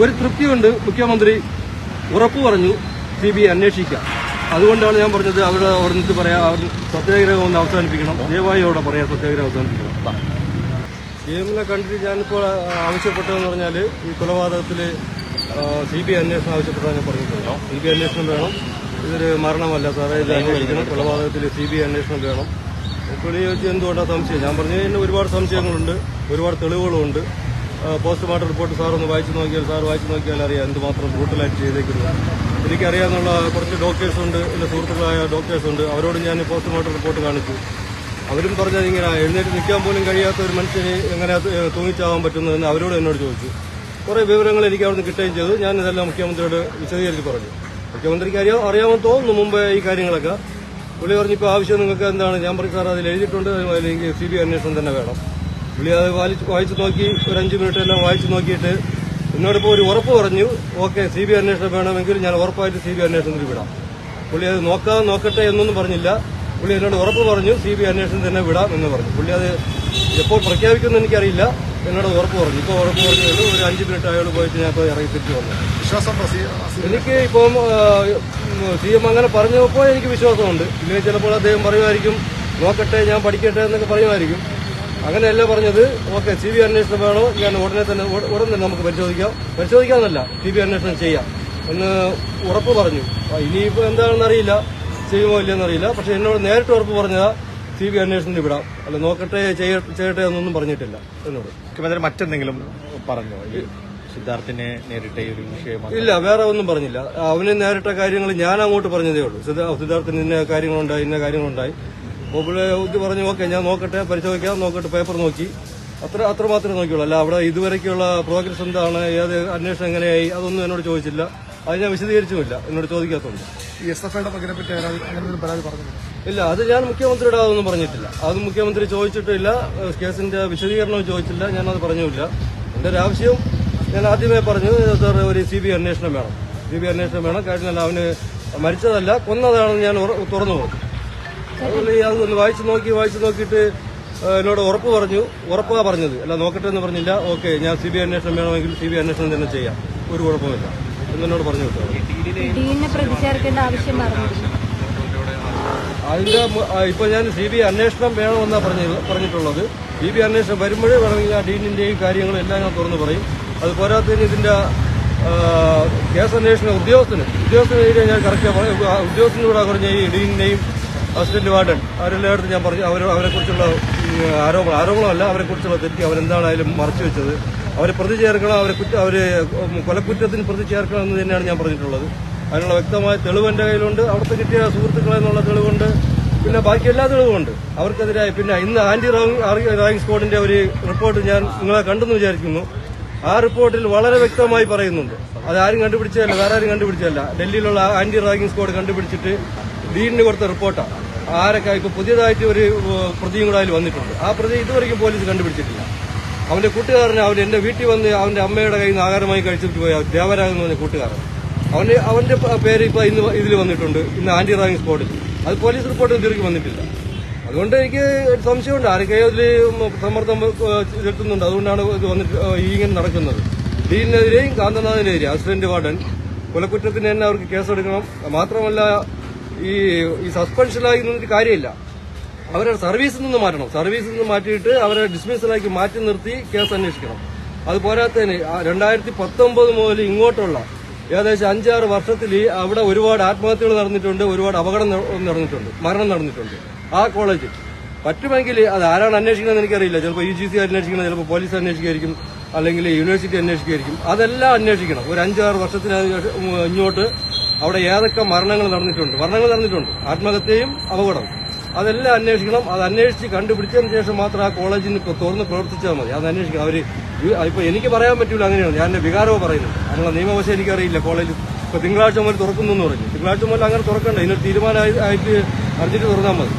ഒരു തൃപ്തിയുണ്ട് മുഖ്യമന്ത്രി ഉറപ്പു പറഞ്ഞു സി ബി ഐ അന്വേഷിക്കാം. അതുകൊണ്ടാണ് ഞാൻ പറഞ്ഞത് അവിടെ അവിടെ നിന്ന് പറയാം അവർ സത്യാഗ്രഹം ഒന്ന് അവസാനിപ്പിക്കണം. ദയവായി അവിടെ പറയാം സത്യാഗ്രഹം അവസാനിപ്പിക്കണം. സി എമ്മിനെ കണ്ടിട്ട് ഞാനിപ്പോൾ ആവശ്യപ്പെട്ടതെന്ന് പറഞ്ഞാൽ ഈ കൊലപാതകത്തിൽ സി ബി ഐ അന്വേഷണം ആവശ്യപ്പെട്ടതാണ് ഞാൻ പറഞ്ഞിട്ടുണ്ടോ സി ബി ഐ അന്വേഷണം വേണം. ഇതൊരു മരണമല്ല സാറേ ഇത് അന്വേഷിക്കണം. കൊലപാതകത്തിൽ സി ബി ഐ അന്വേഷണം വേണം. പുള്ളി ചോദിച്ചു എന്തുകൊണ്ടാണ് സംശയം? ഞാൻ പറഞ്ഞു കഴിഞ്ഞാൽ ഒരുപാട് സംശയങ്ങളുണ്ട് ഒരുപാട് തെളിവുകളുണ്ട്. പോസ്റ്റ്മോർട്ടം റിപ്പോർട്ട് സാർ ഒന്ന് വായിച്ചു നോക്കിയാൽ സാർ വായിച്ചു നോക്കിയാൽ അറിയാം എന്തുമാത്രം ബ്രൂട്ടലായിട്ട് ചെയ്തേക്കുന്നത്. എനിക്കറിയാമെന്നുള്ള കുറച്ച് ഡോക്ടേഴ്സ് ഉണ്ട് എന്റെ സുഹൃത്തുക്കളായ ഡോക്ടേഴ്സ് ഉണ്ട്. അവരോട് ഞാൻ പോസ്റ്റ്മോർട്ടം റിപ്പോർട്ട് കാണിച്ചു. അവരും പറഞ്ഞത് ഇങ്ങനെ എഴുന്നേറ്റ് നിൽക്കാൻ പോലും കഴിയാത്ത ഒരു മനുഷ്യന് എങ്ങനെ തൂങ്ങിച്ചാവാൻ പറ്റുന്നതെന്ന് അവരോട് എന്നോട് ചോദിച്ചു. കുറേ വിവരങ്ങൾ എനിക്ക് അവിടുന്ന് കിട്ടുകയും ചെയ്തു. ഞാൻ ഇതെല്ലാം മുഖ്യമന്ത്രിയോട് വിശദീകരിച്ച് പറഞ്ഞു. മുഖ്യമന്ത്രിക്ക് അറിയാ അറിയാമെന്ന് തോന്നുന്നു മുമ്പേ ഈ കാര്യങ്ങളൊക്കെ. പുള്ളി പറഞ്ഞിപ്പോൾ ആവശ്യം നിങ്ങൾക്ക് എന്താണ്? ഞാൻ പറഞ്ഞു സാർ അതിൽ എഴുതിയിട്ടുണ്ട്. അല്ലെങ്കിൽ സി ബി അന്വേഷണം തന്നെ വേണം. പുള്ളി അത് വായിച്ച് വായിച്ചു നോക്കി ഒരു അഞ്ച് മിനിറ്റ് എല്ലാം വായിച്ചു നോക്കിയിട്ട് എന്നോടിപ്പോൾ ഒരു ഉറപ്പ് പറഞ്ഞു ഓക്കെ സി ബി അന്വേഷണം വേണമെങ്കിൽ ഞാൻ ഉറപ്പായിട്ട് സി ബി അന്വേഷണത്തിൽ വിടാം. പുള്ളി അത് നോക്കാം നോക്കട്ടെ എന്നൊന്നും പറഞ്ഞില്ല. പുള്ളി എന്നോട് ഉറപ്പ് പറഞ്ഞു സി ബി അന്വേഷണം തന്നെ വിടാം എന്ന് പറഞ്ഞു. പുള്ളി അത് എപ്പോൾ പ്രഖ്യാപിക്കുമെന്ന് എനിക്കറിയില്ല. എന്നോട് ഉറപ്പ് പറഞ്ഞു. ഇപ്പോൾ ഉറപ്പ് പറഞ്ഞു ഒരു അഞ്ച് മിനിറ്റ് അയാൾ പോയിട്ട് ഞാൻ ഇപ്പോൾ ഇറങ്ങി തിരിച്ചു വന്നു. വിശ്വാസം എനിക്ക് ഇപ്പം സി എം അങ്ങനെ പറഞ്ഞപ്പോൾ എനിക്ക് വിശ്വാസമുണ്ട്. ഇല്ലെങ്കിൽ ചിലപ്പോൾ അദ്ദേഹം പറയുമായിരിക്കും നോക്കട്ടെ ഞാൻ പഠിക്കട്ടെ എന്നൊക്കെ പറയുമായിരിക്കും. അങ്ങനെയല്ല പറഞ്ഞത്? ഓക്കെ സി ബി അന്വേഷണം വേണോ? ഞാൻ ഉടനെ തന്നെ ഉട- ഉടൻ തന്നെ നമുക്ക് പരിശോധിക്കാം. പരിശോധിക്കാമെന്നല്ല സി ബി അന്വേഷണം ചെയ്യാം. എന്ന് ഉറപ്പ് പറഞ്ഞു. ഇനിയിപ്പോൾ എന്താണെന്ന് അറിയില്ല. ചെയ്യുമോ ഇല്ലയെന്ന് അറിയില്ല. പക്ഷെ എന്നോട് നേരിട്ട് ഉറപ്പ് പറഞ്ഞതാ സി ബി അന്വേഷണത്തിന് വിടാം. അല്ല നോക്കട്ടെ ചെയ്യട്ടെ എന്നൊന്നും പറഞ്ഞിട്ടില്ല എന്നോട്. മുഖ്യമന്ത്രി മറ്റെന്തെങ്കിലും പറഞ്ഞോ? സിദ്ധാർത്ഥിനെ നേരിട്ട ഒരു വിഷയമാണ് ഇല്ല വേറെ ഒന്നും പറഞ്ഞില്ല. അവന് നേരിട്ട കാര്യങ്ങൾ ഞാൻ അങ്ങോട്ട് പറഞ്ഞതേ ഉള്ളൂ. സിദ്ധാർത്ഥന് ഇന്ന കാര്യങ്ങളുണ്ടായി ഇന്ന കാര്യങ്ങളുണ്ടായി. പുള്ളി പറഞ്ഞു ഓക്കെ ഞാൻ നോക്കട്ടെ പരിശോധിക്കാം നോക്കട്ടെ പേപ്പർ നോക്കി. അത്ര അത്ര മാത്രമേ നോക്കിയുള്ളൂ. അല്ല അവിടെ ഇതുവരേക്കുള്ള പ്രോഗ്രസ് എന്താണ്? ഏത് അന്വേഷണം എങ്ങനെയായി? അതൊന്നും എന്നോട് ചോദിച്ചില്ല. അത് ഞാൻ വിശദീകരിച്ചുമില്ല. എന്നോട് ചോദിക്കാത്തതുണ്ട് ഇല്ല അത് ഞാൻ മുഖ്യമന്ത്രിയുടെ അതൊന്നും പറഞ്ഞിട്ടില്ല. അത് മുഖ്യമന്ത്രി ചോദിച്ചിട്ടില്ല. കേസിന്റെ വിശദീകരണവും ചോദിച്ചില്ല. ഞാനത് പറഞ്ഞില്ല എന്റെ ഒരു ആവശ്യം ഞാൻ ആദ്യമേ പറഞ്ഞു സാർ ഒരു സി ബി അന്വേഷണം വേണം. സി ബി അന്വേഷണം വേണം. കാര്യം അവന് മരിച്ചതല്ല കൊന്നതാണെന്ന് ഞാൻ തുറന്നു പോകും അതൊന്ന് വായിച്ചു നോക്കി വായിച്ചു നോക്കിയിട്ട് എന്നോട് ഉറപ്പ് പറഞ്ഞു. ഉറപ്പാ പറഞ്ഞത്. അല്ല നോക്കട്ടെ എന്ന് പറഞ്ഞില്ല. ഓക്കെ ഞാൻ സി ബി ഐ അന്വേഷണം വേണമെങ്കിൽ സി ബി ഐ അന്വേഷണം തന്നെ ചെയ്യാം. ഒരു കുഴപ്പമില്ല എന്നോട് പറഞ്ഞു വിട്ടു അതിന്റെ ഇപ്പൊ ഞാൻ സി ബി ഐ അന്വേഷണം വേണമെന്നാ പറഞ്ഞ പറഞ്ഞിട്ടുള്ളത്. സി ബി ഐ അന്വേഷണം വരുമ്പോഴേ വേണമെങ്കിൽ ആ ഡീനിന്റെയും കാര്യങ്ങളും എല്ലാം ഞാൻ തുറന്നു പറയും. അത് പോരാത്തതിന് ഇതിന്റെ കേസ് അന്വേഷണ ഉദ്യോഗസ്ഥന് ഉദ്യോഗസ്ഥനെതിരെ ഞാൻ കറക്റ്റ് ഉദ്യോഗസ്ഥനോട് പറഞ്ഞ ഈ ഡീനിന്റെയും അസിസ്റ്റന്റ് വാർഡൻ അവരെല്ലായിടത്തും ഞാൻ പറഞ്ഞു അവർ അവരെ കുറിച്ചുള്ള ആരോപണം ആരോപണമല്ല അവരെ കുറിച്ചുള്ള തെറ്റി അവരെന്താണായാലും മറച്ചു വെച്ചത്. അവരെ പ്രതി ചേർക്കണം അവരെ കുറ്റ അവർ കൊലക്കുറ്റത്തിന് പ്രതി ചേർക്കണം എന്ന് തന്നെയാണ് ഞാൻ പറഞ്ഞിട്ടുള്ളത്. അതിനുള്ള വ്യക്തമായ തെളിവ് എന്റെ കയ്യിലുണ്ട്. അവിടുത്തെ കിട്ടിയ സുഹൃത്തുക്കളെ എന്നുള്ള തെളിവുണ്ട്. പിന്നെ ബാക്കി എല്ലാ തെളിവുമുണ്ട്. അവർക്കെതിരായി പിന്നെ ഇന്ന് ആന്റി റാങ് റാങ് സ്ക്വാഡിന്റെ ഒരു റിപ്പോർട്ട് ഞാൻ നിങ്ങളെ കണ്ടെന്ന് വിചാരിക്കുന്നു. ആ റിപ്പോർട്ടിൽ വളരെ വ്യക്തമായി പറയുന്നുണ്ട്. അത് ആരും കണ്ടുപിടിച്ചതല്ല വേറെ ആരും കണ്ടുപിടിച്ചതല്ല. ഡൽഹിയിലുള്ള ആന്റി റാങ്കിങ് സ്ക്വാഡ് കണ്ടുപിടിച്ചിട്ട് ഡീനിന് കൊടുത്ത റിപ്പോർട്ടാണ് ആരൊക്കെ ഇപ്പൊ പുതിയതായിട്ട് ഒരു പ്രതിയും കൂടെ അതിൽ വന്നിട്ടുണ്ട്. ആ പ്രതി ഇതുവരെയും പോലീസ് കണ്ടുപിടിച്ചിട്ടില്ല. അവന്റെ കൂട്ടുകാരന് അവൻ എന്റെ വീട്ടിൽ വന്ന് അവന്റെ അമ്മയുടെ കയ്യിൽ നിന്ന് ആഹാരമായി കഴിച്ചിട്ട് പോയ ദേവരാജ് എന്ന് പറഞ്ഞ കൂട്ടുകാരൻ. അവന്റെ അവന്റെ പേര് ഇപ്പൊ ഇന്ന് ഇതിൽ വന്നിട്ടുണ്ട്. ഇന്ന് ആന്റി റാങ്ക് സ്പോട്ടിൽ അത് പോലീസ് റിപ്പോർട്ട് തിരികെ വന്നിട്ടില്ല. അതുകൊണ്ട് എനിക്ക് സംശയമുണ്ട്. ആരൊക്കെ ഇതിൽ സമ്മർദ്ദം ചെലുത്തുന്നുണ്ട്. അതുകൊണ്ടാണ് ഇത് വന്നിട്ട് ഇങ്ങനെ നടക്കുന്നത്. ഡീനെതിരെയും കാന്തനാഥിനെതിരെയും അസിസ്റ്റന്റ് വാർഡൻ കൊലക്കുറ്റത്തിന് തന്നെ അവർക്ക് കേസെടുക്കണം. മാത്രമല്ല ഈ ഈ സസ്പെൻഷനായി നിന്നിട്ട് കാര്യമില്ല. അവരെ സർവീസിൽ നിന്ന് മാറ്റണം. സർവീസിൽ നിന്ന് മാറ്റിയിട്ട് അവരെ ഡിസ്മിസലാക്കി മാറ്റി നിർത്തി കേസ് അന്വേഷിക്കണം. അത് പോരാത്തതിന് രണ്ടായിരത്തി പത്തൊമ്പത് മുതൽ ഇങ്ങോട്ടുള്ള ഏകദേശം അഞ്ചാറ് വർഷത്തിൽ അവിടെ ഒരുപാട് ആത്മഹത്യകൾ നടന്നിട്ടുണ്ട് ഒരുപാട് അപകടം നടന്നിട്ടുണ്ട് മരണം നടന്നിട്ടുണ്ട്. ആ കോളേജ് പറ്റുമെങ്കിൽ അത് ആരാണ് അന്വേഷിക്കുന്നത് എനിക്കറിയില്ല. ചിലപ്പോൾ യു ജി സി അന്വേഷിക്കണം ചിലപ്പോൾ പോലീസ് അന്വേഷിക്കുമായിരിക്കും അല്ലെങ്കിൽ യൂണിവേഴ്സിറ്റി അന്വേഷിക്കുമായിരിക്കും. അതെല്ലാം അന്വേഷിക്കണം. ഒരു അഞ്ചാറ് വർഷത്തിന് ഇങ്ങോട്ട് അവിടെ ഏതൊക്കെ മരണങ്ങൾ നടന്നിട്ടുണ്ട്? മരണങ്ങൾ നടന്നിട്ടുണ്ട്. ആത്മഹത്യയും അപകടം അതെല്ലാം അന്വേഷിക്കണം. അത് അന്വേഷിച്ച് കണ്ടുപിടിച്ചതിന് ശേഷം മാത്രം ആ കോളേജിന് ഇപ്പോൾ തുറന്ന് പ്രവർത്തിച്ചാൽ മതി. അത് അന്വേഷിക്കണം. അവർ ഇപ്പൊ എനിക്ക് പറയാൻ പറ്റില്ല അങ്ങനെയാണ്. ഞാൻ എന്റെ വികാരമോ പറയുന്നത് അതിനുള്ള നിയമവശം എനിക്കറിയില്ല കോളേജ് ഇപ്പൊ തിങ്കളാഴ്ച മുതൽ തുറക്കുന്നു എന്ന് പറഞ്ഞു. തിങ്കളാഴ്ച മുതൽ അങ്ങനെ തുറക്കണ്ട. ഇതിനൊരു തീരുമാനമായി ആയിട്ട് അറിഞ്ഞിട്ട് തുറന്നാൽ മതി.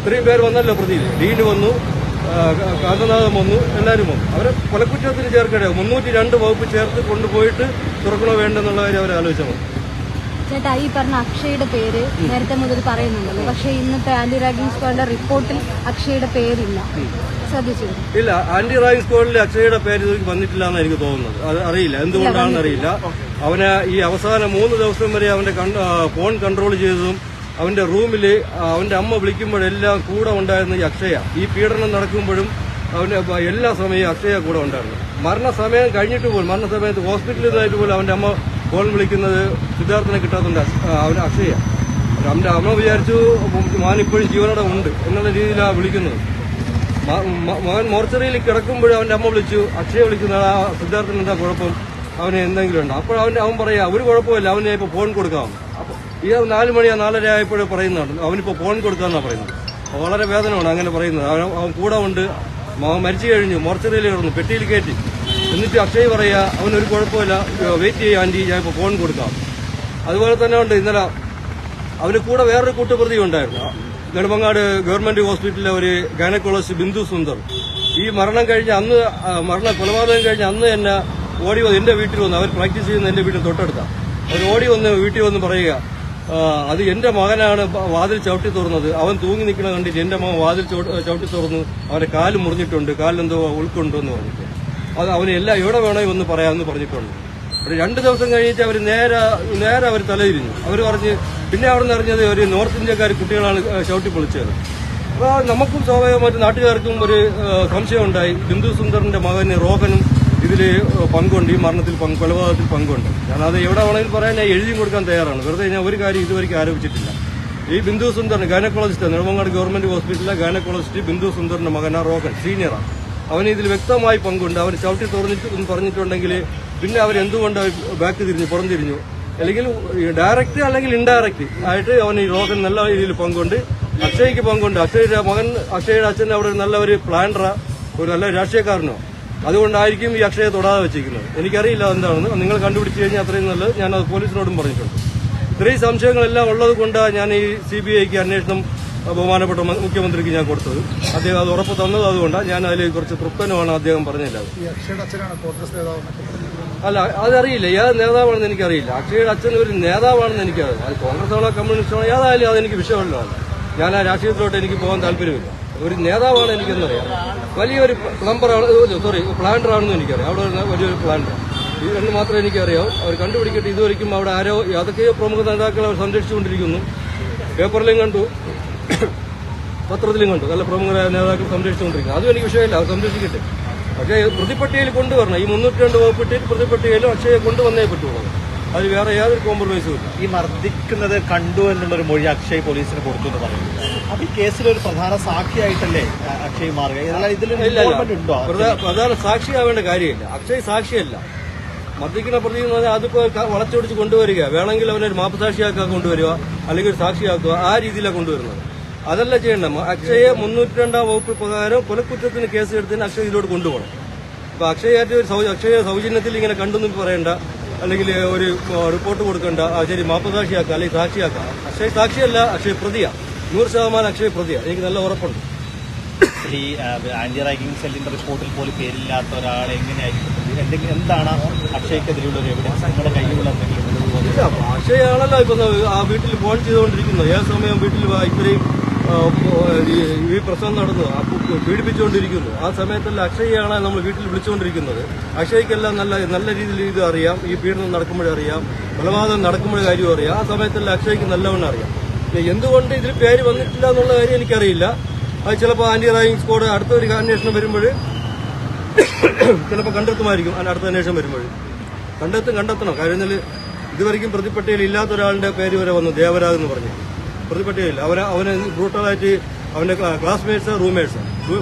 ഇത്രയും പേര് വന്നല്ലോ പ്രതിയിൽ. ഡീന് വന്നു കാന്തനാഥൻ വന്നു എല്ലാവരും വന്നു. അവരെ കൊലക്കുറ്റത്തിന് ചേർക്കട്ടെ മുന്നൂറ്റി രണ്ട് വകുപ്പ് ചേർത്ത് കൊണ്ടുപോയിട്ട് തുറക്കണോ വേണ്ടെന്നുള്ള കാര്യം അവരാലോചിച്ചാൽ മതി. ചേട്ടാ ഈ പറഞ്ഞ അക്ഷയുടെ പേര് നേരത്തെ മുതൽ പറയുന്നുണ്ടല്ലോ. പക്ഷേ ഇന്നത്തെ ആന്റി റാഗിംഗ് സ്ക്വാഡിന്റെ റിപ്പോർട്ടിൽ അക്ഷയുടെ പേരില്ല. ശ്രദ്ധിച്ചു. ഇല്ല ആന്റി റാഗിംഗ് സ്ക്വാഡിൽ അക്ഷയുടെ പേര് ഇതിൽ വന്നിട്ടില്ല എന്നാണ് എനിക്ക് തോന്നുന്നത്. അത് അറിയില്ല. എന്തുകൊണ്ടാണെന്ന് അറിയില്ല. അവന് ഈ അവസാന മൂന്ന് ദിവസം വരെ അവന്റെ ഫോൺ കൺട്രോൾ ചെയ്തതും അവന്റെ റൂമിൽ അവന്റെ അമ്മ വിളിക്കുമ്പോഴെല്ലാം കൂടെ ഉണ്ടായിരുന്ന ഈ അക്ഷയ. ഈ പീഡനം നടക്കുമ്പോഴും അവന്റെ എല്ലാ സമയവും അക്ഷയ കൂടെ ഉണ്ടായിരുന്നു. മരണസമയം കഴിഞ്ഞിട്ട് പോലും മരണസമയത്ത് ഹോസ്പിറ്റലിൽ നിന്നായിട്ട് പോലും അവന്റെ അമ്മ ഫോൺ വിളിക്കുന്നത് സിദ്ധാർത്ഥനെ കിട്ടാത്തതുകൊണ്ട് അവന് അക്ഷയ. അവന്റെ അമ്മ വിചാരിച്ചു മാൻ ഇപ്പോഴും ജീവനോടെ ഉണ്ട് എന്നുള്ള രീതിയിലാണ് വിളിക്കുന്നത്. മകൻ മോർച്ചറിയിൽ കിടക്കുമ്പോഴും അവന്റെ അമ്മ വിളിച്ചു അക്ഷയ വിളിക്കുന്ന ആ സിദ്ധാർത്ഥന് എന്താ കുഴപ്പം? അവന് എന്തെങ്കിലും ഉണ്ടോ? അപ്പോൾ അവന്റെ അവൻ പറയാ ഒരു കുഴപ്പമില്ല അവന് ഇപ്പോൾ ഫോൺ കൊടുക്കാം. അപ്പൊ ഈ നാല് മണിയാ നാലര ആയപ്പോഴും പറയുന്നുണ്ട്. അവനിപ്പോ ഫോൺ കൊടുക്കാന്നാ പറയുന്നത്. വളരെ വേദനമാണ് അങ്ങനെ പറയുന്നത്. അവൻ അവൻ കൂടെ ഉണ്ട്. അവൻ മരിച്ചു കഴിഞ്ഞു മോർച്ചറിയിൽ കിടന്നു പെട്ടിയിൽ കയറ്റി. എന്നിട്ട് അക്ഷയ് പറയാ അവനൊരു കുഴപ്പമില്ല. വെയിറ്റ് ചെയ്യുക ആന്റി ഞാൻ ഇപ്പോൾ ഫോൺ കൊടുക്കാം. അതുപോലെ തന്നെ ഉണ്ട് ഇന്നലെ അവന് കൂടെ വേറൊരു കൂട്ടുപ്രതി ഉണ്ടായിരുന്നു. നെടുമങ്ങാട് ഗവൺമെന്റ് ഹോസ്പിറ്റലിലെ ഒരു ഗൈനക്കോളജിസ്റ്റ് ബിന്ദു സുന്ദർ. ഈ മരണം കഴിഞ്ഞ അന്ന് മരണ കൊലപാതകം കഴിഞ്ഞ അന്ന് തന്നെ ഓടി വന്ന് എന്റെ വീട്ടിൽ വന്ന് അവർ പ്രാക്ടീസ് ചെയ്യുന്ന എന്റെ വീട്ടിൽ തൊട്ടടുത്ത. അവർ ഓടി വന്ന് വീട്ടിൽ വന്ന് പറയുക അത് എന്റെ മകനാണ് വാതിൽ ചവിട്ടി തുറന്നത്. അവൻ തൂങ്ങി നിൽക്കണ കണ്ടിട്ട് എന്റെ മകൻ വാതിൽ ചവിട്ടി തുറന്നു അവന്റെ കാൽ മുറിഞ്ഞിട്ടുണ്ട്. കാലിലെന്തോ ഉൾക്കൊണ്ടെന്ന് പറഞ്ഞിട്ട്. അത് അവനെല്ലാം എവിടെ വേണോ ഒന്ന് പറയാമെന്ന് പറഞ്ഞിട്ടുണ്ട്. ഒരു രണ്ട് ദിവസം കഴിഞ്ഞിട്ട് അവർ നേരെ നേരെ അവർ തലയിരുന്നു അവർ പറഞ്ഞ് പിന്നെ അവിടെ നിന്ന് അറിഞ്ഞത് ഒരു നോർത്ത് ഇന്ത്യക്കാർ കുട്ടികളാണ് ചവിട്ടി പൊളിച്ചത്. അപ്പോൾ നമുക്കും സ്വാഭാവികമായിട്ട് നാട്ടുകാർക്കും ഒരു സംശയം ഉണ്ടായി ബിന്ദു സുന്ദറിന്റെ മകന് റോഹനും ഇതിൽ പങ്കുണ്ട്. ഈ മരണത്തിൽ പങ്ക് കൊലപാതകത്തിൽ പങ്കുണ്ട്. ഞാനത് എവിടെ വേണമെങ്കിലും പറയാൻ ഞാൻ എഴുതി കൊടുക്കാൻ തയ്യാറാണ്. വെറുതെ ഞാൻ ഒരു കാര്യം ഇതുവരെയ്ക്ക് ആരോപിച്ചിട്ടില്ല. ഈ ബിന്ദു സുന്ദറിന് ഗൈനക്കോളജിസ്റ്റ് നെടുമങ്ങാട് ഗവൺമെന്റ് ഹോസ്പിറ്റലിലെ ഗൈനക്കോളജിസ്റ്റ് ബിന്ദു സുന്ദറിന്റെ മകനാണ് റോഹൻ സീനിയറാണ് അവന് ഇതിൽ വ്യക്തമായി പങ്കുണ്ട്. അവൻ ചവിട്ടി തുറന്നിട്ട് പറഞ്ഞിട്ടുണ്ടെങ്കിൽ പിന്നെ അവർ എന്തുകൊണ്ട് ബാക്ക് തിരിഞ്ഞു പുറം തിരിഞ്ഞു അല്ലെങ്കിൽ ഡയറക്റ്റ് അല്ലെങ്കിൽ ഇൻഡയറക്റ്റ് ആയിട്ട് അവൻ ഈ രോഗം നല്ല രീതിയിൽ പങ്കുണ്ട്. അക്ഷയ്ക്ക് പങ്കുണ്ട്. അക്ഷയുടെ മകൻ അക്ഷയുടെ അച്ഛൻ അവിടെ നല്ല ഒരു പ്ലാനറാ ഒരു നല്ല രാഷ്ട്രീയക്കാരനോ. അതുകൊണ്ടായിരിക്കും ഈ അക്ഷയെ തൊടാതെ വെച്ചിരിക്കുന്നത്. എനിക്കറിയില്ല എന്താണെന്ന് നിങ്ങൾ കണ്ടുപിടിച്ച് കഴിഞ്ഞാൽ അത്രയും നല്ലത്. ഞാൻ അത് പോലീസിനോടും പറഞ്ഞിട്ടുണ്ട്. ഇത്രയും സംശയങ്ങളെല്ലാം ഉള്ളത് കൊണ്ടാണ് ഞാൻ ഈ സി ബി ഐക്ക് അന്വേഷണം ബഹുമാനപ്പെട്ട മുഖ്യമന്ത്രിക്ക് ഞാൻ കൊടുത്തത്. അദ്ദേഹം അത് ഉറപ്പ് തന്നത് അതുകൊണ്ടാണ് ഞാൻ അതിൽ കുറച്ച് തൃപ്തനുമാണ് അദ്ദേഹം പറഞ്ഞില്ല. അല്ല അതറിയില്ല. ഏത് നേതാവാണെന്ന് എനിക്കറിയില്ല. അക്ഷയുടെ അച്ഛൻ ഒരു നേതാവാണെന്ന് എനിക്കറിയാം അത് കോൺഗ്രസ് ആണോ കമ്മ്യൂണിസ്റ്റ് ആണോ ഏതായാലും അതെനിക്ക് വിഷയമല്ലോ ഞാൻ ആ രാഷ്ട്രീയത്തിലോട്ട് എനിക്ക് പോകാൻ താല്പര്യമില്ല. ഒരു നേതാവാണ് എനിക്കെന്നറിയാം. വലിയൊരു പ്ലംബറാണ് സോറി പ്ലാന്ററാണെന്ന് എനിക്കറിയാം. അവിടെ വരുന്ന വലിയൊരു പ്ലാന്റർ ഇത് രണ്ട് മാത്രമേ എനിക്കറിയാം അവർ കണ്ടുപിടിക്കട്ടെ. ഇതുവരെയ്ക്കും അവിടെ ആരോ ഏതൊക്കെയോ പ്രമുഖ നേതാക്കൾ അവർ സംരക്ഷിച്ചുകൊണ്ടിരിക്കുന്നു. പേപ്പറിലും കണ്ടു. പത്രത്തിലും കണ്ടു. നല്ല പ്രമുഖരായ നേതാക്കൾ സംരക്ഷിച്ചുകൊണ്ടിരിക്കുന്നത് അതും എനിക്ക് വിഷയമില്ല അവർ സംരക്ഷിക്കട്ടെ. പക്ഷേ പ്രതിപട്ടികയിൽ കൊണ്ടുവരണം. ഈ മുന്നൂറ്റി രണ്ട് വകുപ്പിട്ടിയിൽ പ്രതിപട്ടികയിലും അക്ഷയെ കൊണ്ടുവന്നേ പറ്റുള്ളൂ. അതിൽ വേറെ യാതൊരു കോംപ്രമൈസും ഇല്ല. ഈ മർദ്ദിക്കുന്നത് കണ്ടു എന്നുള്ളൊരു മൊഴി അക്ഷയ് പോലീസിന് കൊടുത്തു എന്ന് പറയുന്നു. അപ്പൊ ഈ കേസിൽ ഒരു പ്രധാന സാക്ഷിയായിട്ടല്ലേ അക്ഷയ് മാറുക? പ്രധാന സാക്ഷിയാവേണ്ട കാര്യമില്ല. അക്ഷയ് സാക്ഷിയല്ല. മർദ്ദിക്കുന്ന പ്രതി എന്ന് പറഞ്ഞാൽ അതിപ്പോ വളച്ചൊടിച്ച് കൊണ്ടുവരിക. വേണമെങ്കിൽ അവനൊരു മാപ്പസാക്ഷിയാക്കാൻ കൊണ്ടുവരിക. അല്ലെങ്കിൽ ഒരു സാക്ഷിയാക്കുക. ആ രീതിയിലാണ് കൊണ്ടുവരുന്നത്. അതല്ല ചെയ്യേണ്ട അക്ഷയെ മുന്നൂറ്റി രണ്ടാം വകുപ്പ് പ്രകാരം കൊലക്കുറ്റത്തിന് കേസ് എടുത്തതിന് അക്ഷയ ഇതിലോട്ട് കൊണ്ടുപോകണം. അപ്പൊ അക്ഷയായിട്ട് ഒരു അക്ഷയ സൗജന്യത്തിൽ ഇങ്ങനെ കണ്ടെന്ന് പറയണ്ട. അല്ലെങ്കിൽ ഒരു റിപ്പോർട്ട് കൊടുക്കണ്ട. ശരി മാപ്പസാക്ഷിയാക്കാം അല്ലെങ്കിൽ സാക്ഷിയാക്കാം. അക്ഷയ് സാക്ഷിയല്ല അക്ഷയ് പ്രതിയാ. നൂറ് ശതമാനം അക്ഷയ് പ്രതിയാ. എനിക്ക് നല്ല ഉറപ്പുണ്ട്. ഈ ആന്റി റാങ്കിങ് സെല്ലിന്റെ റിപ്പോർട്ടിൽ പോലും പേരില്ലാത്ത ഒരാളെ എങ്ങനെയായിരിക്കും? എന്തെങ്കിലും എന്താണ് അക്ഷയ്ക്കെതിരെയുള്ള ഒരു എവിഡൻസ് കയ്യിലുള്ള എന്തെങ്കിലും ഭാഷയാണല്ലോ ഇപ്പൊ ആ വീട്ടിൽ ഫോൺ ചെയ്തുകൊണ്ടിരിക്കുന്നത്. ഏത് സമയം വീട്ടിൽ ഇത്രയും ഈ- പ്രശ്നം നടന്നു. പീഡിപ്പിച്ചുകൊണ്ടിരിക്കുന്നു. ആ സമയത്തല്ല അക്ഷയാണ് നമ്മൾ വീട്ടിൽ വിളിച്ചുകൊണ്ടിരിക്കുന്നത്. അക്ഷയ്ക്കെല്ലാം നല്ല നല്ല രീതിയിൽ ഇത് അറിയാം. ഈ പീഡനം നടക്കുമ്പോഴേ അറിയാം. കൊലപാതകം നടക്കുമ്പോഴേ കാര്യം അറിയാം. ആ സമയത്തല്ല അക്ഷയ്ക്ക് നല്ലവണ്ണം അറിയാം. എന്തുകൊണ്ട് ഇതിൽ പേര് വന്നിട്ടില്ല എന്നുള്ള കാര്യം എനിക്കറിയില്ല. അത് ചിലപ്പോൾ ആന്റി റായിങ് സ്ക്വാഡ് അടുത്തൊരു അന്വേഷണം വരുമ്പോൾ ചിലപ്പോൾ കണ്ടെത്തുമായിരിക്കും. അതിന് അടുത്ത അന്വേഷണം വരുമ്പോൾ. കണ്ടെത്തും കണ്ടെത്തണം. കാര്യം ഇതുവരെയും പ്രതിപ്പട്ടികയിൽ ഇല്ലാത്ത ഒരാളുടെ പേര് വരെ വന്നു. ദേവരാജ് എന്ന് പറഞ്ഞു. പ്രതിപ്പട്ടികയിൽ അവനെ അവനെ ബ്രൂട്ടലായിട്ട് അവന്റെ ക്ലാസ്മേറ്റ്സ് റൂംമേറ്റ്സ്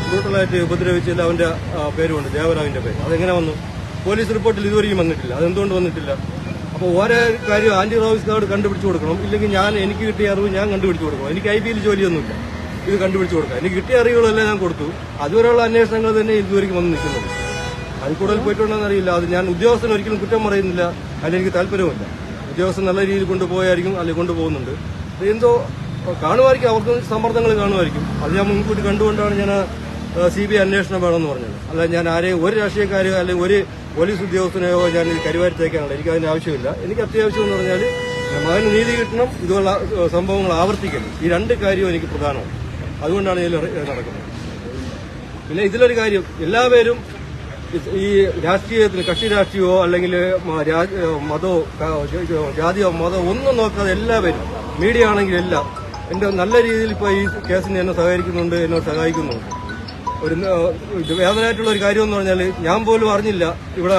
ബ്രൂട്ടലായിട്ട് ഉപദ്രവിച്ചതിൽ അവന്റെ പേരുണ്ട് ദേവരാജിന്റെ പേര്. അതെങ്ങനെ വന്നു? പോലീസ് റിപ്പോർട്ടിൽ ഇതുവരെയും വന്നിട്ടില്ല. അതെന്തുകൊണ്ട് വന്നിട്ടില്ല? അപ്പോൾ ഓരോ കാര്യം ആന്റി റോവിസ് കാർഡ് കണ്ടുപിടിച്ച് കൊടുക്കണം. ഇല്ലെങ്കിൽ ഞാൻ എനിക്ക് കിട്ടിയ അറിവ് ഞാൻ കണ്ടുപിടിച്ച് കൊടുക്കണം. എനിക്ക് ഐ പിയിൽ ജോലിയൊന്നുമില്ല. ഇത് കണ്ടുപിടിച്ച് കൊടുക്കാം എനിക്ക് കിട്ടിയ അറിവുകളെല്ലാം ഞാൻ കൊടുത്തു. അതുവരെയുള്ള അന്വേഷണങ്ങൾ തന്നെ ഇതുവരെയും വന്ന് നിൽക്കുന്നത്. അതിൽ കൂടുതൽ പോയിട്ടുണ്ടോ അറിയില്ല. അത് ഞാൻ ഉദ്യോഗസ്ഥൻ ഒരിക്കലും കുറ്റം പറയുന്നില്ല. അതിൽ എനിക്ക് താല്പര്യമില്ല ഉദ്യോഗസ്ഥൻ നല്ല രീതിയിൽ കൊണ്ടുപോയായിരിക്കും അല്ലെങ്കിൽ കൊണ്ടുപോകുന്നുണ്ട്. എന്തോ കാണുമായിരിക്കും അവർക്ക് സമ്മർദ്ദങ്ങൾ കാണുമായിരിക്കും. അത് ഞാൻ മുൻകൂട്ടി കണ്ടുകൊണ്ടാണ് ഞാൻ സി ബി ഐ അന്വേഷണം വേണമെന്ന് പറഞ്ഞത്. അല്ല ഞാൻ ആരെയും ഒരു രാഷ്ട്രീയക്കാരെയോ അല്ലെങ്കിൽ ഒരു പോലീസ് ഉദ്യോഗസ്ഥനെയോ ഞാൻ കരിവാരിത്തേക്കാനുള്ള എനിക്ക് അതിന് ആവശ്യമില്ല. എനിക്ക് അത്യാവശ്യം എന്ന് പറഞ്ഞാൽ മകന് നീതി കിട്ടണം ഇതുപോലുള്ള സംഭവങ്ങൾ ആവർത്തിക്കണം. ഈ രണ്ട് കാര്യവും എനിക്ക് പ്രധാനമാണ്. അതുകൊണ്ടാണ് ഇതിൽ നടക്കുന്നത്. പിന്നെ ഇതിലൊരു കാര്യം എല്ലാവരും ഈ രാഷ്ട്രീയത്തിന് കക്ഷി രാഷ്ട്രീയമോ അല്ലെങ്കിൽ മതമോ ജാതിയോ മതമോ ഒന്നും നോക്കാതെ എല്ലാവരും മീഡിയ ആണെങ്കിലും എല്ലാം. എന്റെ നല്ല രീതിയിൽ ഇപ്പോൾ ഈ കേസിന് എന്നെ സഹകരിക്കുന്നുണ്ട് എന്നോട് സഹായിക്കുന്നുണ്ട് ഒരു വേദനയായിട്ടുള്ള ഒരു കാര്യം എന്ന് പറഞ്ഞാൽ ഞാൻ പോലും അറിഞ്ഞില്ല. ഇവിടെ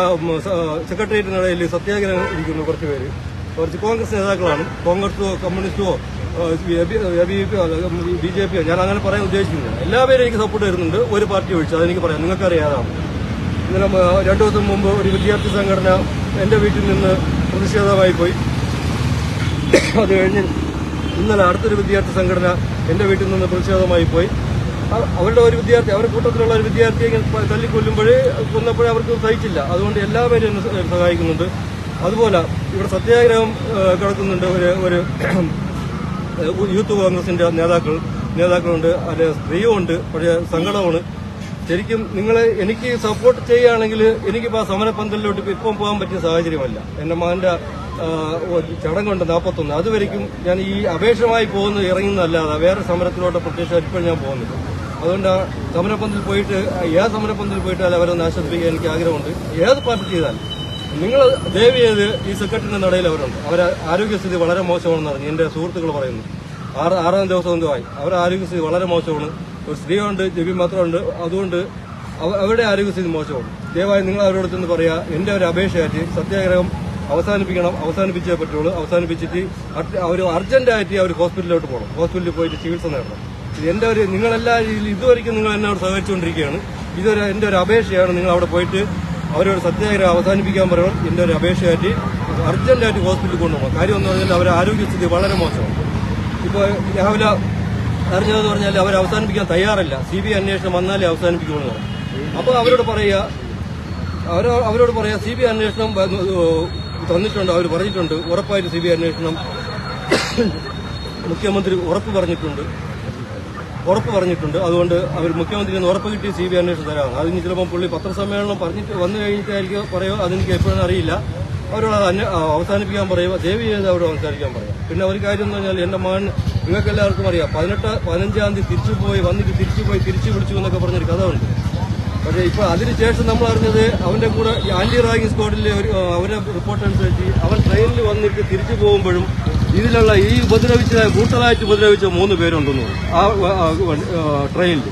സെക്രട്ടേറിയറ്റിന് ഇടയിൽ സത്യാഗ്രഹം ഇരിക്കുന്നു കുറച്ച് പേര്. കുറച്ച് കോൺഗ്രസ് നേതാക്കളാണ്. കോൺഗ്രസോ കമ്മ്യൂണിസ്റ്റോ ബി ജെ പിയോ ഞാൻ അങ്ങനെ പറയാൻ ഉദ്ദേശിക്കുന്നില്ല. എല്ലാവരും എനിക്ക് സപ്പോർട്ട് തരുന്നുണ്ട്. ഒരു പാർട്ടി ഒഴിച്ച് അതെനിക്ക് പറയാം. നിങ്ങൾക്കറിയാതാണ് ഇന്നലെ രണ്ടു ദിവസം മുമ്പ് ഒരു വിദ്യാർത്ഥി സംഘടന എന്റെ വീട്ടിൽ നിന്ന് പ്രതിഷേധമായി പോയി. അത് കഴിഞ്ഞ് ഇന്നലെ അടുത്തൊരു വിദ്യാർത്ഥി സംഘടന എന്റെ വീട്ടിൽ നിന്ന് പ്രതിഷേധമായി പോയി. അവരുടെ ഒരു വിദ്യാർത്ഥി അവരുടെ കൂട്ടത്തിലുള്ള ഒരു വിദ്യാർത്ഥിയെ ഇങ്ങനെ തല്ലിക്കൊല്ലുമ്പോഴേ കൊന്നപ്പോഴേ അവർക്ക് സഹിച്ചില്ല. അതുകൊണ്ട് എല്ലാവരും എന്നെ സഹായിക്കുന്നുണ്ട്. അതുപോലെ ഇവിടെ സത്യാഗ്രഹം കിടക്കുന്നുണ്ട് ഒരു ഒരു യൂത്ത് കോൺഗ്രസിന്റെ നേതാക്കൾ നേതാക്കളുണ്ട്. അല്ലെ സ്ത്രീയുമുണ്ട്. പക്ഷേ സങ്കടമാണ്. ശരിക്കും നിങ്ങൾ എനിക്ക് സപ്പോർട്ട് ചെയ്യുകയാണെങ്കിൽ എനിക്കിപ്പോൾ ആ സമരപന്തലിലോട്ട് ഇപ്പം പോകാൻ പറ്റിയ സാഹചര്യമല്ല. എന്റെ മകന്റെ ചടങ്ങുണ്ട് നാൽപ്പത്തൊന്ന് അതുവരെയും ഞാൻ ഈ അപേക്ഷമായി പോകുന്നത് ഇറങ്ങുന്നതല്ലാതെ വേറെ സമരത്തിലോട്ട് പ്രത്യേകിച്ച് ഇപ്പോൾ ഞാൻ പോകുന്നില്ല. അതുകൊണ്ട് ആ സമരപന്തലിൽ പോയിട്ട് ഏത് സമരപ്പന്തിൽ പോയിട്ട് അവരെ അവരൊന്ന് ആശ്വസിപ്പിക്കാൻ എനിക്ക് ആഗ്രഹമുണ്ട്. ഏത് പാർട്ടി ചെയ്താലും നിങ്ങൾ ദയവ് ചെയ്ത് ഈ സെക്രട്ടറിന്റെ നടയിൽ അവരുണ്ട്. അവരെ ആരോഗ്യസ്ഥിതി വളരെ മോശമാണെന്ന് പറഞ്ഞു എന്റെ സുഹൃത്തുക്കൾ പറയുന്നു. ആറ് ആറാം ദിവസം എന്തോ ആയി. അവരുടെ ആരോഗ്യസ്ഥിതി വളരെ മോശമാണ്. ഒരു സ്ത്രീയുണ്ട് ജബി മാത്രമുണ്ട്. അതുകൊണ്ട് അവരുടെ ആരോഗ്യസ്ഥിതി മോശമാണ്. ദയവായി നിങ്ങൾ അവരോട് ചെന്ന് പറയാ എന്റെ ഒരു അപേക്ഷയായിട്ട് സത്യാഗ്രഹം അവസാനിപ്പിക്കണം അവസാനിപ്പിച്ചേ പറ്റുള്ളൂ. അവസാനിപ്പിച്ചിട്ട് അവർ അർജന്റായിട്ട് അവർ ഹോസ്പിറ്റലിലോട്ട് പോകണം. ഹോസ്പിറ്റലിൽ പോയിട്ട് ചികിത്സ നേടണം. എന്റെ ഒരു നിങ്ങളെല്ലാ രീതിയിലും ഇതുവരെയ്ക്കും നിങ്ങൾ എന്നോട് സഹകരിച്ചുകൊണ്ടിരിക്കുകയാണ്. ഇതൊരു എന്റെ ഒരു അപേക്ഷയാണ്. നിങ്ങൾ അവിടെ പോയിട്ട് അവരോട് സത്യാഗ്രഹം അവസാനിപ്പിക്കാൻ പറയണം. എന്റെ ഒരു അപേക്ഷയായിട്ട് അർജന്റായിട്ട് ഹോസ്പിറ്റലിൽ കൊണ്ടുപോകണം. കാര്യം എന്ന് പറഞ്ഞാൽ അവരുടെ ആരോഗ്യസ്ഥിതി വളരെ മോശമാണ്. ഇപ്പോൾ രാവിലെ അറിഞ്ഞതെന്ന് പറഞ്ഞാൽ അവർ അവസാനിപ്പിക്കാൻ തയ്യാറല്ല. സി ബി ഐ അന്വേഷണം വന്നാലേ അവസാനിപ്പിക്കുമെന്ന് പറയും അപ്പോൾ അവരോട് പറയുക അവരോ അവരോട് പറയുക സി ബി അന്വേഷണം തന്നിട്ടുണ്ട് അവർ പറഞ്ഞിട്ടുണ്ട്. ഉറപ്പായിട്ട് സി ബി ഐ അന്വേഷണം മുഖ്യമന്ത്രി ഉറപ്പ് പറഞ്ഞിട്ടുണ്ട്. ഉറപ്പ് പറഞ്ഞിട്ടുണ്ട്. അതുകൊണ്ട് അവർ മുഖ്യമന്ത്രി നിന്ന് ഉറപ്പ് കിട്ടി സി ബി ഐ അന്വേഷണം തരാം അതിന് ചിലപ്പോൾ പുള്ളി പത്രസമ്മേളനം പറഞ്ഞിട്ട് വന്നു കഴിഞ്ഞിട്ടായിരിക്കും പറയുമോ അതെനിക്ക് എപ്പോഴും അറിയില്ല. അവരോട് അവസാനിപ്പിക്കാൻ പറയുക. ദേവി ചെയ്ത് അവരോട് അവസാനിക്കാൻ പറയാം. പിന്നെ ഒരു കാര്യം എന്ന് പറഞ്ഞാൽ എന്റെ മകൻ നിങ്ങൾക്ക് എല്ലാവർക്കും അറിയാം. പതിനെട്ട് പതിനഞ്ചാം തീയതി തിരിച്ചു പോയി വന്നിട്ട് തിരിച്ചു പോയി തിരിച്ചു വിളിച്ചു എന്നൊക്കെ പറഞ്ഞൊരു കഥ ഉണ്ട്. പക്ഷേ ഇപ്പൊ അതിനുശേഷം നമ്മൾ അറിഞ്ഞത് അവന്റെ കൂടെ ഈ ആന്റി റാഗിംഗ് സ്ക്വാഡിലെ ഒരു അവരെ റിപ്പോർട്ട് അനുസരിച്ച് അവൻ ട്രെയിനിൽ വന്നിട്ട് തിരിച്ചു പോകുമ്പോഴും ഇതിലുള്ള ഈ ഉപദ്രവിച്ച കൂട്ടലായിട്ട് ഉപദ്രവിച്ച മൂന്ന് പേരുണ്ടെന്ന്. ആ ട്രെയിനിൽ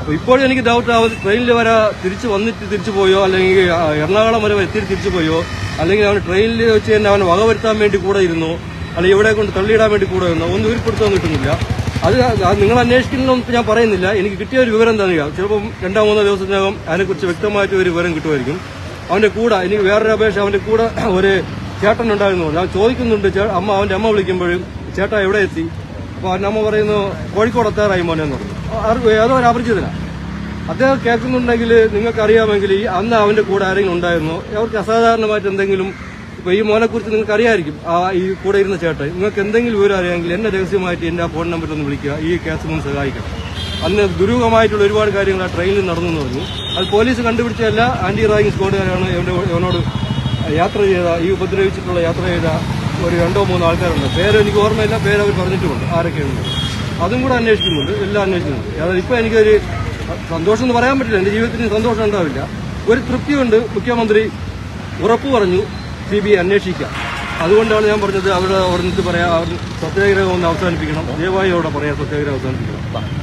അപ്പൊ ഇപ്പോഴും എനിക്ക് ഡൗട്ട് ആവുന്നത് ട്രെയിനിൽ വരെ തിരിച്ചു വന്നിട്ട് തിരിച്ചു പോയോ? അല്ലെങ്കിൽ എറണാകുളം വരെ എത്തി തിരിച്ചു പോയോ? അല്ലെങ്കിൽ അവൻ ട്രെയിനിൽ വെച്ച് തന്നെ അവനെ വകവരുത്താൻ വേണ്ടി കൂടെ ഇരുന്നു? അല്ലെങ്കിൽ ഇവിടെ കൊണ്ട് തള്ളിയിടാൻ വേണ്ടി കൂടെ ഇരുന്നോ? ഒന്നും ഉരുപ്പെടുത്താൻ കിട്ടുന്നില്ല. അത് നിങ്ങൾ അന്വേഷിക്കുന്നൊന്നും ഞാൻ പറയുന്നില്ല. എനിക്ക് കിട്ടിയ ഒരു വിവരം തന്നെയാ ചിലപ്പം രണ്ടോ മൂന്നോ ദിവസത്തിനകം അതിനെക്കുറിച്ച് വ്യക്തമായിട്ട് ഒരു വിവരം കിട്ടുമായിരിക്കും. അവന്റെ കൂടെ എനിക്ക് വേറൊരു അപേക്ഷ അവന്റെ കൂടെ ഒരു ചേട്ടൻ ഉണ്ടായിരുന്നു. ഞാൻ ചോദിക്കുന്നുണ്ട് അമ്മ അവന്റെ അമ്മ വിളിക്കുമ്പോഴും ചേട്ടാ എവിടെ എത്തി? അപ്പൊ അവന്റെ അമ്മ പറയുന്നു കോഴിക്കോട് എത്താറായി മോനെ എന്ന് പറഞ്ഞു. ഏതോ ഒരു അദ്ദേഹം കേൾക്കുന്നുണ്ടെങ്കിൽ നിങ്ങൾക്ക് അറിയാമെങ്കിൽ അന്ന് അവന്റെ കൂടെ ആരെങ്കിലും ഉണ്ടായിരുന്നു? അവർക്ക് അസാധാരണമായിട്ട് എന്തെങ്കിലും ഇപ്പൊ ഈ മോനെ കുറിച്ച് നിങ്ങൾക്ക് അറിയായിരിക്കും. ആ ഈ കൂടെ ഇരുന്ന ചേട്ടൻ. നിങ്ങൾക്ക് എന്തെങ്കിലും വിവരം അറിയാമെങ്കിൽ എന്നെ രഹസ്യമായിട്ട് എന്റെ ആ ഫോൺ നമ്പറിൽ ഒന്ന് വിളിക്കുക. ഈ കേസ് ഒന്ന് സഹായിക്കണം. അന്ന് ദുരൂഹമായിട്ടുള്ള ഒരുപാട് കാര്യങ്ങൾ ആ ട്രെയിനിൽ നടന്നു പറഞ്ഞു. അത് പോലീസ് കണ്ടുപിടിച്ചതല്ല ആന്റി റാഗിങ് സ്ക്വാഡുകാരാണ് എവിടെ ഇവനോട് യാത്ര ചെയ്ത ഈ ഉപദ്രവിച്ചിട്ടുള്ള യാത്ര ചെയ്ത ഒരു രണ്ടോ മൂന്നോ ആൾക്കാരുണ്ട്. പേര് എനിക്ക് ഓർമ്മയില്ല പേര് അവർ പറഞ്ഞിട്ടുമുണ്ട്. ആരൊക്കെയാണ് അതും കൂടെ അന്വേഷിക്കുന്നുണ്ട്. എല്ലാം അന്വേഷിക്കുന്നുണ്ട്. അതായത് ഇപ്പൊ എനിക്കൊരു സന്തോഷം എന്ന് പറയാൻ പറ്റില്ല. എന്റെ ജീവിതത്തിന് സന്തോഷം ഉണ്ടാവില്ല. ഒരു തൃപ്തിയുണ്ട്. മുഖ്യമന്ത്രി ഉറപ്പ് പറഞ്ഞു. സി ബി അന്വേഷിക്കാം അതുകൊണ്ടാണ് ഞാൻ പറഞ്ഞത് അവരുടെ ഓർഡിനൻസ് പറയാം. അവർ സത്യാഗ്രഹം ഒന്ന് അവസാനിപ്പിക്കണം. ദയവായി അവിടെ പറയാം സത്യാഗ്രഹം അവസാനിപ്പിക്കണം.